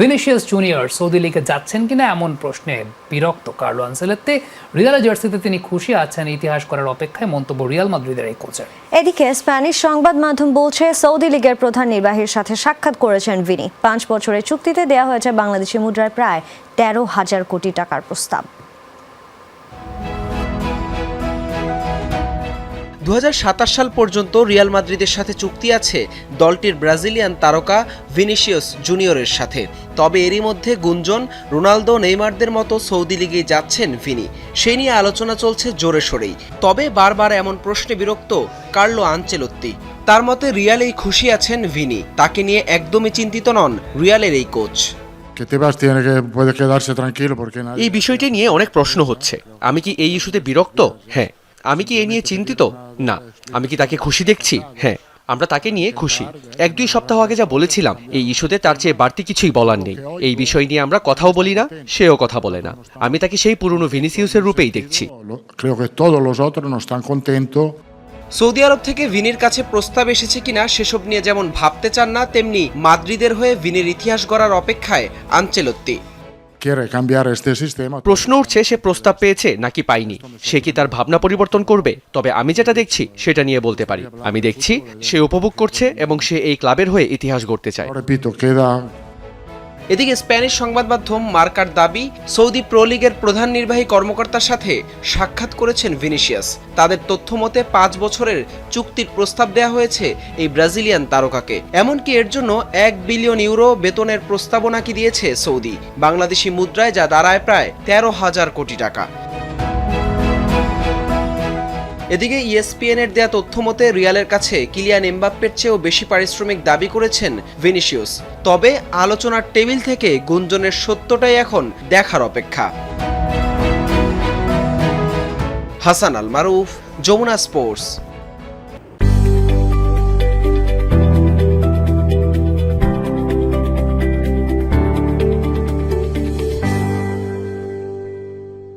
Vinicius junior Saudi লিগে যাচ্ছেন কিনা এমন প্রশ্নে বিরক্ত কার্লো আনসেলেত্তে। রিয়াল জার্সিতে তিনি খুশি আছেন, ইতিহাস করার অপেক্ষায় মন্তব্য রিয়াল মাদ্রিদের এই কোচের। এদিকে স্প্যানিশ সংবাদ মাধ্যম বলছে, সৌদি লীগের প্রধান নির্বাহীর সাথে সাক্ষাৎ করেছেন ভিনি। পাঁচ বছরের চুক্তিতে দেওয়া হয়েছে বাংলাদেশি মুদ্রায় প্রায় তেরো হাজার কোটি টাকার প্রস্তাব। দু হাজার সাতাশ সাল পর্যন্ত রিয়াল মাদ্রিদের সাথে চুক্তি আছে দলটির ব্রাজিলিয়ান তারকা ভিনিসিয়াস জুনিয়রের সাথে। তবে এরই মধ্যে গুঞ্জন রোনালদো নেইমারদের মতো সৌদি লিগে যাচ্ছেন ভিনি। সেই নিয়ে আলোচনা চলছে জোরে সোরেই। তবে বারবার এমন প্রশ্নে বিরক্ত কার্লো আনচেলত্তি। তার মতে রিয়ালেই খুশি আছেন ভিনি। তাকে নিয়ে একদমই চিন্তিত নন রিয়ালের এই কোচ. এই বিষয়টি নিয়ে অনেক প্রশ্ন হচ্ছে। আমি কি এই ইস্যুতে বিরক্ত? হ্যাঁ। আমি কি এই নিয়ে চিন্তিত? না আমি কি তাকে খুশি দেখছি? হ্যাঁ আমরা তাকে নিয়ে খুশি। এক দুই সপ্তাহ আগে যা বলেছিলাম এই ইস্যুতে তার চেয়ে বাড়তি কিছুই বলার নেই। এই বিষয় নিয়ে আমরা কথাও বলি না সেও কথা বলে না। আমি তাকে সেই পুরনো ভিনিসিউসের রূপেই দেখছি. সৌদি আরব থেকে ভিনির কাছে প্রস্তাব এসেছে কিনা সেসব নিয়ে যেমন ভাবতে চান না তেমনি মাদ্রিদের হয়ে ভিনির ইতিহাস গড়ার অপেক্ষায় আনচেলত্তি। প্রশ্ন উঠছে সে প্রস্তাব পেয়েছে নাকি পায়নি। সে কি তার ভাবনা পরিবর্তন করবে? তবে আমি যেটা দেখছি সেটা নিয়ে বলতে পারি। আমি দেখছি সে উপভোগ করছে এবং সে এই ক্লাবের হয়ে ইতিহাস গড়তে চায়। এদিকে স্প্যানিশ সংবাদ মাধ্যম মার্কার দাবি, সৌদি প্রো লিগের প্রধান নির্বাহী কর্মকর্তার সাথে সাক্ষাৎ করেছেন ভিনিশিয়াস তাদের তথ্য মতে পাঁচ বছরের চুক্তির প্রস্তাব দেওয়া হয়েছে এই ব্রাজিলিয়ান তারকাকে। এমনকি এর জন্য এক বিলিয়ন ইউরো বেতনের প্রস্তাবনা কি দিয়েছে সৌদি। বাংলাদেশি মুদ্রায় যা দাঁড়ায় প্রায় তেরো হাজার কোটি টাকা। এদিকে E ইএসপিএন এর দেয়া তথ্য মতে, রিয়ালের কাছে কিলিয়ান এমবাপ্পের চেয়েও বেশি পারিশ্রমিক দাবি করেছেন ভিনিসিয়াস তবে আলোচনার টেবিল থেকে গুঞ্জনের সত্যটাই এখন দেখার অপেক্ষা। হাসান আল মারুফ যমুনা স্পোর্টস।